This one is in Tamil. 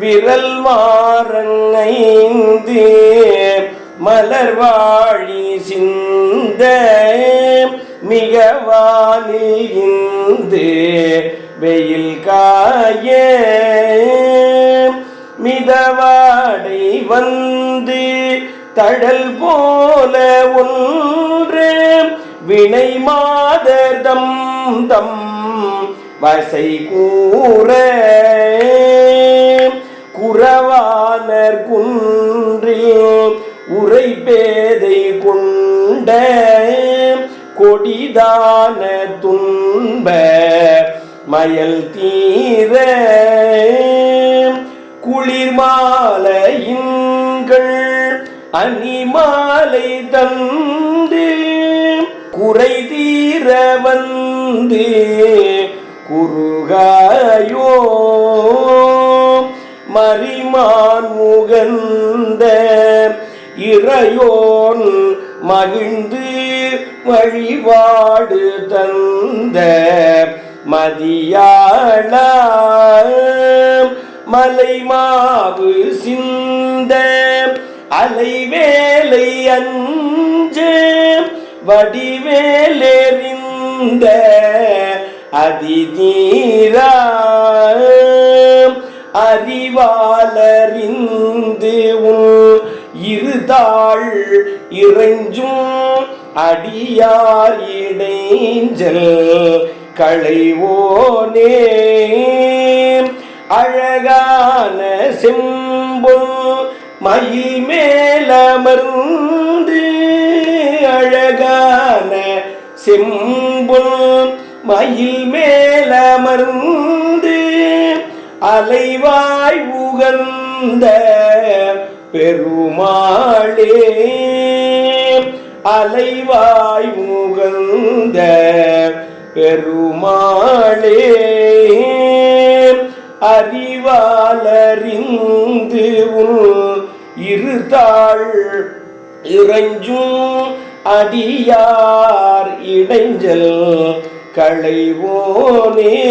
விரல் மாறங்கைந்து மலர்வாழி சிந்த மிக வானில் இந்து வெயில் காய மிதவாடை வந்து தடல் போல ஒன்று. வினை மாதர்தம் தம் வசை கூற. குறவானர் குன்றில் உரை பேதை கொண்ட கொடிதான துன்ப மயல் தீர குளிர் மாலையின்கள் அணிமாலை தந்து குறை தீர வந்து குறுகாயோ மரிமான் முகந்த இறையோன் மகிழ்ந்து வழிபாடு தந்த மதியாள மலைமாவு சிந்த அலைவேலை அஞ்சு வடிவேலெறிந்த அதிதீரா அறிவாளறிந்து உன் இருதாள் இறைஞ்சும் அடியார் இடைஞ்சல் களைவோனே. அழகான செம்பொன் மயில் மேலமர்ந்து அழகான செம்பொன் மயில் மேலமர்ந்து அலைவாய் உகந்த பெருமாளே. அலைவாய் உகந்த பெருமாளே. அறிவாலறிந்து உன் இருதாள் இறைஞ்சும் அடியார் இடைஞ்சல் களைவோனே.